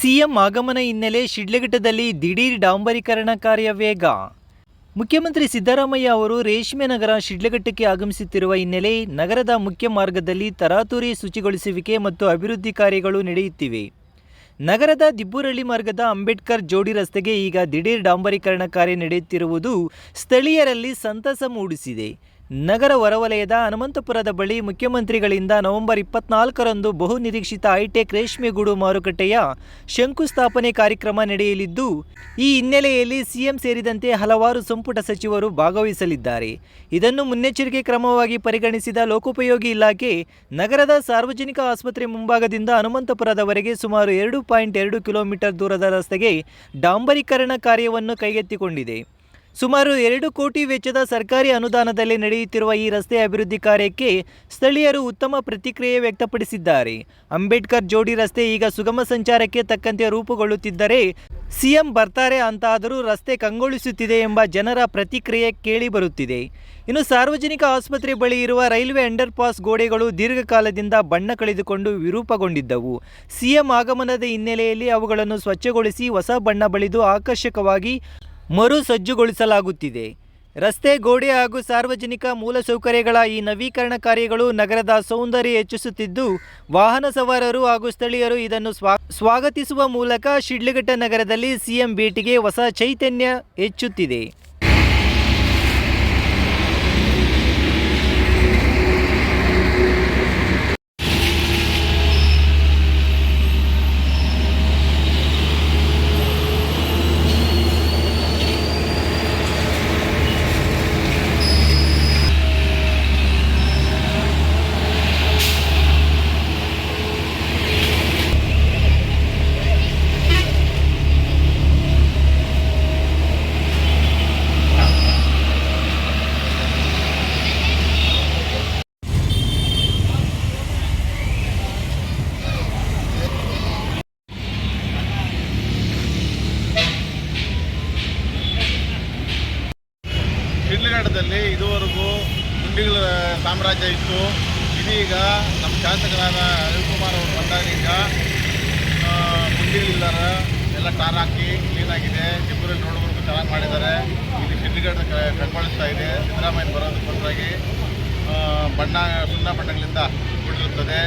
CM ಆಗಮನ ಹಿನ್ನೆಲೆ ಶಿಡ್ಲಘಟ್ಟದಲ್ಲಿ ದಿಢೀರ್ ಡಾಂಬರೀಕರಣ ಕಾರ್ಯ ವೇಗ. ಮುಖ್ಯಮಂತ್ರಿ ಸಿದ್ದರಾಮಯ್ಯ ಅವರು ರೇಷ್ಮೆ ನಗರ ಶಿಡ್ಲಘಟ್ಟಕ್ಕೆ ಆಗಮಿಸುತ್ತಿರುವ ಹಿನ್ನೆಲೆ ನಗರದ ಮುಖ್ಯ ಮಾರ್ಗದಲ್ಲಿ ತರಾತುರಿ ಶುಚಿಗೊಳಿಸುವಿಕೆ ಮತ್ತು ಅಭಿವೃದ್ಧಿ ಕಾರ್ಯಗಳು ನಡೆಯುತ್ತಿವೆ. ನಗರದ ದಿಬ್ಬುರಳ್ಳಿ ಮಾರ್ಗದ ಅಂಬೇಡ್ಕರ್ ಜೋಡಿ ರಸ್ತೆಗೆ ಈಗ ದಿಢೀರ್ ಡಾಂಬರೀಕರಣ ಕಾರ್ಯ ನಡೆಯುತ್ತಿರುವುದು ಸ್ಥಳೀಯರಲ್ಲಿ ಸಂತಸ ಮೂಡಿಸಿದೆ. ನಗರ ಹೊರವಲಯದ ಹನುಮಂತಪುರದ ಬಳಿ ಮುಖ್ಯಮಂತ್ರಿಗಳಿಂದ ನವೆಂಬರ್ ಇಪ್ಪತ್ನಾಲ್ಕರಂದು ಬಹು ನಿರೀಕ್ಷಿತ ಹೈಟೆಕ್ ರೇಷ್ಮೆಗೂಡು ಮಾರುಕಟ್ಟೆಯ ಶಂಕುಸ್ಥಾಪನೆ ಕಾರ್ಯಕ್ರಮ ನಡೆಯಲಿದ್ದು, ಈ ಹಿನ್ನೆಲೆಯಲ್ಲಿ ಸಿಎಂ ಸೇರಿದಂತೆ ಹಲವಾರು ಸಂಪುಟ ಸಚಿವರು ಭಾಗವಹಿಸಲಿದ್ದಾರೆ. ಇದನ್ನು ಮುನ್ನೆಚ್ಚರಿಕೆ ಕ್ರಮವಾಗಿ ಪರಿಗಣಿಸಿದ ಲೋಕೋಪಯೋಗಿ ಇಲಾಖೆ, ನಗರದ ಸಾರ್ವಜನಿಕ ಆಸ್ಪತ್ರೆ ಮುಂಭಾಗದಿಂದ ಹನುಮಂತಪುರದವರೆಗೆ ಸುಮಾರು ಎರಡು ಪಾಯಿಂಟ್ ಎರಡು ಕಿಲೋಮೀಟರ್ ದೂರದ ರಸ್ತೆಗೆ ಡಾಂಬರೀಕರಣ ಕಾರ್ಯವನ್ನು ಕೈಗೆತ್ತಿಕೊಂಡಿದೆ. ಸುಮಾರು ಎರಡು ಕೋಟಿ ವೆಚ್ಚದ ಸರ್ಕಾರಿ ಅನುದಾನದಲ್ಲಿ ನಡೆಯುತ್ತಿರುವ ಈ ರಸ್ತೆ ಅಭಿವೃದ್ಧಿ ಕಾರ್ಯಕ್ಕೆ ಸ್ಥಳೀಯರು ಉತ್ತಮ ಪ್ರತಿಕ್ರಿಯೆ ವ್ಯಕ್ತಪಡಿಸಿದ್ದಾರೆ. ಅಂಬೇಡ್ಕರ್ ಜೋಡಿ ರಸ್ತೆ ಈಗ ಸುಗಮ ಸಂಚಾರಕ್ಕೆ ತಕ್ಕಂತೆ ರೂಪುಗೊಳ್ಳುತ್ತಿದ್ದರೆ ಸಿಎಂ ಬರ್ತಾರೆ ಅಂತಾದರೂ ರಸ್ತೆ ಕಂಗೊಳಿಸುತ್ತಿದೆ ಎಂಬ ಜನರ ಪ್ರತಿಕ್ರಿಯೆ ಕೇಳಿ ಬರುತ್ತಿದೆ ಇನ್ನು ಸಾರ್ವಜನಿಕ ಆಸ್ಪತ್ರೆ ಬಳಿ ಇರುವ ರೈಲ್ವೆ ಅಂಡರ್ ಪಾಸ್ ಗೋಡೆಗಳು ದೀರ್ಘಕಾಲದಿಂದ ಬಣ್ಣ ಕಳೆದುಕೊಂಡು ವಿರೂಪಗೊಂಡಿದ್ದವು. ಸಿಎಂ ಆಗಮನದ ಹಿನ್ನೆಲೆಯಲ್ಲಿ ಅವುಗಳನ್ನು ಸ್ವಚ್ಛಗೊಳಿಸಿ ಹೊಸ ಬಣ್ಣ ಬಳಿದು ಆಕರ್ಷಕವಾಗಿ ಮರು ಸಜ್ಜುಗೊಳಿಸಲಾಗುತ್ತಿದೆ ರಸ್ತೆ, ಗೋಡೆ ಹಾಗೂ ಸಾರ್ವಜನಿಕ ಮೂಲಸೌಕರ್ಯಗಳ ಈ ನವೀಕರಣ ಕಾರ್ಯಗಳು ನಗರದ ಸೌಂದರ್ಯ ಹೆಚ್ಚಿಸುತ್ತಿದ್ದು, ವಾಹನ ಸವಾರರು ಹಾಗೂ ಸ್ಥಳೀಯರು ಇದನ್ನು ಸ್ವಾ, ಸ್ವಾಗತಿಸುವ ಮೂಲಕ ಶಿಡ್ಲಘಟ್ಟ ನಗರದಲ್ಲಿ ಸಿಎಂ ಭೇಟಿಗೆ ಹೊಸ ಚೈತನ್ಯ ಹೆಚ್ಚುತ್ತಿದೆ. ಶಿಡ್ಲಘಟ್ಟದಲ್ಲಿ ಇದುವರೆಗೂ ಗುಂಡಿಗಳ ಸಾಮ್ರಾಜ್ಯ ಇತ್ತು. ಇದೀಗ ನಮ್ಮ ಶಾಸಕರಾದ ರವಿಕುಮಾರ್ ಅವರು ಬಂದಾಗೀಗ ಗುಂಡಿಗಳಿಲ್ಲಾರ ಎಲ್ಲ ಟಾರ್ ಹಾಕಿ ಕ್ಲೀನಾಗಿದೆ ಜಿಬ್ಬರಲ್ಲಿ ರೋಡ್ವರೆಗೂ ಚೆನ್ನಾಗಿ ಮಾಡಿದ್ದಾರೆ. ಇಲ್ಲಿ ಶಿಡ್ಲಘಟ್ಟ ಕ- ಕಂಗೊಳಿಸ್ತಾ ಇದೆ. ಸಿದ್ದರಾಮಯ್ಯ ಬರೋದಕ್ಕೋಸ್ಕರಾಗಿ ಬಣ್ಣ, ಸುಣ್ಣ ಬಣ್ಣಗಳಿಂದ ಕೂಡಿರುತ್ತದೆ.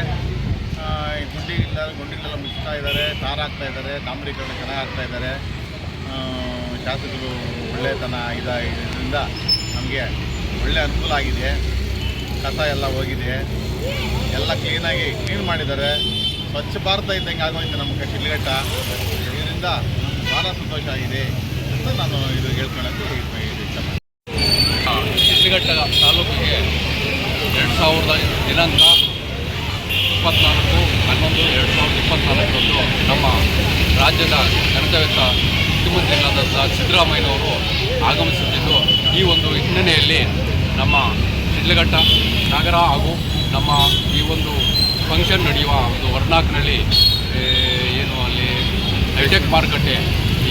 ಗುಂಡಿಗಳಿಲ್ಲ ಗುಂಡಿಗಳೆಲ್ಲ ಮುಚ್ಚುತ್ತಾ ಇದ್ದಾರೆ. ಟಾರ್ ಹಾಕ್ತಾ ಇದ್ದಾರೆ. ಡಾಂಬರೀಕರಣ ಚೆನ್ನಾಗಿ ಹಾಕ್ತಾ ಇದ್ದಾರೆ. ಶಾಸಕರು ಒಳ್ಳೆತನ ಇದ ಇದರಿಂದ ನಮಗೆ ಒಳ್ಳೆ ಅನುಕೂಲ ಆಗಿದೆ. ಕಸ ಎಲ್ಲ ಹೋಗಿದೆ. ಎಲ್ಲ ಕ್ಲೀನಾಗಿ ಕ್ಲೀನ್ ಮಾಡಿದ್ದಾರೆ. ಸ್ವಚ್ಛ ಭಾರತ ಇದ್ದಂಗೆ ಆಗೋಯ್ತು ನಮ್ಮ ಶಿಡ್ಲಘಟ್ಟ. ಇದರಿಂದ ನಮ್ಗೆ ಭಾಳ ಸಂತೋಷ ಆಗಿದೆ ಅಂತ ನಾನು ಇದು ಇಷ್ಟಪಡ್ತೀನಿ ಶಿಡ್ಲಘಟ್ಟ ತಾಲೂಕಿಗೆ ಎರಡು ಸಾವಿರದ ದಿನಾಂಕ ಇಪ್ಪತ್ನಾಲ್ಕು, ಹನ್ನೊಂದು, ಎರಡು ಸಾವಿರದ ಇಪ್ಪತ್ನಾಲ್ಕರಂದು ನಮ್ಮ ರಾಜ್ಯದ ಕರ್ತವ್ಯತ ಮುಖ್ಯಮಂತ್ರಿಗಳಾದಂಥ ಸಿದ್ದರಾಮಯ್ಯನವರು ಆಗಮಿಸುತ್ತಿದ್ದು, ಈ ಒಂದು ಹಿನ್ನೆಲೆಯಲ್ಲಿ ನಮ್ಮ ಶಿಡ್ಲಘಟ್ಟ ನಗರ ಹಾಗೂ ನಮ್ಮ ಈ ಒಂದು ಫಂಕ್ಷನ್ ನಡೆಯುವ ಒಂದು ವರ್ಣಾಕ್ನಲ್ಲಿ ಏನು ಅಲ್ಲಿ ಹೈಟೆಕ್ ಮಾರುಕಟ್ಟೆ,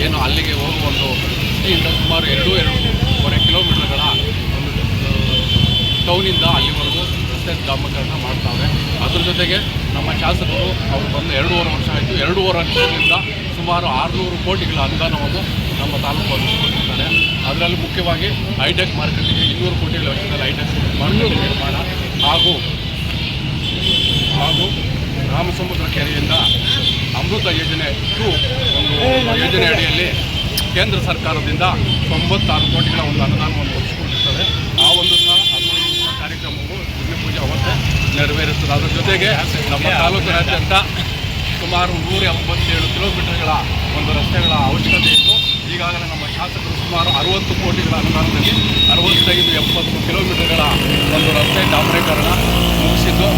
ಏನು ಅಲ್ಲಿಗೆ ಹೋಗುವ ಒಂದು ಸಿಟಿಯಿಂದ ಸುಮಾರು ಎರಡು, ಎರಡೂವರೆ ಕಿಲೋಮೀಟರ್ಗಳ ಒಂದು ಟೌನಿಂದ ಅಲ್ಲಿವರೆಗೂ ರಸ್ತೆ ಡಾಂಬರೀಕರಣ ಮಾಡ್ತಾವೆ ಅದ್ರ ಜೊತೆಗೆ ನಮ್ಮ ಶಾಸಕರು, ಅವರು ಬಂದು ಎರಡೂವರೆ ವರ್ಷ ಆಯಿತು. ಎರಡೂವರೆ ವರ್ಷದಿಂದ ಸುಮಾರು ಆರುನೂರು ಕೋಟಿಗಳ ಅನುದಾನವನ್ನು ನಮ್ಮ ತಾಲೂಕು ಒದಗಿಸಿಕೊಟ್ಟಿದ್ದಾರೆ ಅದರಲ್ಲಿ ಮುಖ್ಯವಾಗಿ ಹೈಟೆಕ್ ಮಾರ್ಕೆಟಿಗೆ ಇನ್ನೂರು ಕೋಟಿಗಳ ವೆಚ್ಚದಲ್ಲಿ ಹೈಟೆಕ್ ಮಾರ್ಕೆಟ್ ನಿರ್ಮಾಣ ಹಾಗೂ ಹಾಗೂ ರಾಮಸಮುದ್ರ ಕೆರೆಯಿಂದ ಅಮೃತ ಯೋಜನೆ ಟು ಒಂದು ಯೋಜನೆ ಅಡಿಯಲ್ಲಿ ಕೇಂದ್ರ ಸರ್ಕಾರದಿಂದ ತೊಂಬತ್ತಾರು ಕೋಟಿಗಳ ಒಂದು ಅನುದಾನವನ್ನು ಒದಗಿಸಿಕೊಂಡಿರ್ತದೆ. ಆ ಒಂದು ಸಹ ಕಾರ್ಯಕ್ರಮವು ಭೂಮಿ ಪೂಜೆ ಅವತ್ತೇ ನೆರವೇರುತ್ತದೆ ಅದರ ಜೊತೆಗೆ ನಮ್ಮ ತಾಲೂಕಿನಾದ್ಯಂತ ಸುಮಾರು ನೂರ ಎಪ್ಪತ್ತೇಳು ಕಿಲೋಮೀಟರ್ಗಳ ಒಂದು ರಸ್ತೆಗಳ ಅವಶ್ಯಕತೆ ಇತ್ತು. ಈಗಾಗಲೇ ನಮ್ಮ ಶಾಸಕರು ಸುಮಾರು ಅರವತ್ತು ಕೋಟಿಗಳ ಅನುದಾನದಲ್ಲಿ ಅರವತ್ತೈದು ಎಪ್ಪತ್ತು ಕಿಲೋಮೀಟರ್ಗಳ ಒಂದು ರಸ್ತೆ ಡಾಮರೀಕರಣ ಮುಗಿಸಿದ್ದು.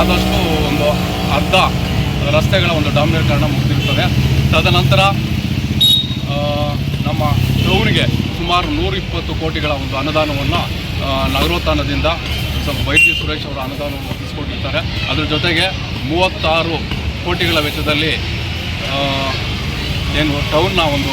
ಆದಷ್ಟು ಒಂದು ಅರ್ಧ ರಸ್ತೆಗಳ ಒಂದು ಡಾಮರೀಕರಣ ಮುಗಿದಿರ್ತದೆ. ತದನಂತರ ನಮ್ಮ ಟೌನ್ಗೆ ಸುಮಾರು ನೂರ ಇಪ್ಪತ್ತು ಕೋಟಿಗಳ ಒಂದು ಅನುದಾನವನ್ನು ನಗರೋತ್ಥಾನದಿಂದ ಸ್ವಲ್ಪ ವೈದ್ಯ ಸುರೇಶ್ ಅವರ ಅನುದಾನವನ್ನು ಒದಗಿಸ್ಕೊಂಡಿರ್ತಾರೆ ಅದರ ಜೊತೆಗೆ ಮೂವತ್ತಾರು ಕೋಟಿಗಳ ವೆಚ್ಚದಲ್ಲಿ ಏನು ಟೌನ್ನ ಒಂದು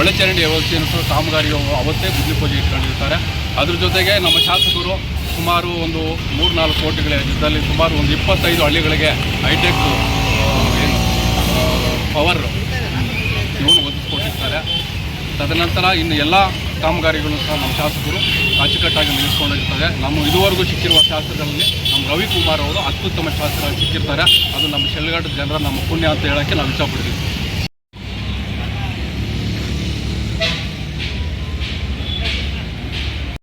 ಒಳಚರಂಡಿ ವ್ಯವಸ್ಥೆಯನ್ನು ಕಾಮಗಾರಿ ಅವತ್ತೇ ಬುದ್ಧಿ ಪೂಜೆ ಇಟ್ಕೊಂಡಿರ್ತಾರೆ. ಅದ್ರ ಜೊತೆಗೆ ನಮ್ಮ ಶಾಸಕರು ಸುಮಾರು ಒಂದು ಮೂರು ನಾಲ್ಕು ಕೋಟಿಗಳ ವೆಚ್ಚದಲ್ಲಿ ಸುಮಾರು ಒಂದು ಇಪ್ಪತ್ತೈದು ಹಳ್ಳಿಗಳಿಗೆ ಹೈಟೆಕ್ ಏನು ಪವರ್ ಲೋನ್ ಒದಗಿಸ್ಕೊಟ್ಟಿರ್ತಾರೆ. ತದನಂತರ ಇನ್ನು ಎಲ್ಲ ಕಾಮಗಾರಿಗಳನ್ನು ಸಹ ನಮ್ಮ ಶಾಸಕರು ಅಚ್ಚುಕಟ್ಟಾಗಿ ನಿಲ್ಲಿಸ್ಕೊಂಡಿರ್ತಾರೆ. ನಮ್ಮ ಇದುವರೆಗೂ ಸಿಕ್ಕಿರುವ ಶಾಸಕರಲ್ಲಿ ನಮ್ಮ ರವಿಕುಮಾರ್ ಅವರು ಅತ್ಯುತ್ತಮ ಶಾಸಕರಾಗಿ ಸಿಕ್ಕಿರ್ತಾರೆ. ಅದು ನಮ್ಮ ಶೆಲ್ಗಡ್ ಜನರ ನಮ್ಮ ಪುಣ್ಯ ಅಂತ ಹೇಳೋಕ್ಕೆ ನಾವು ಇಷ್ಟಪಡ್ತೀವಿ.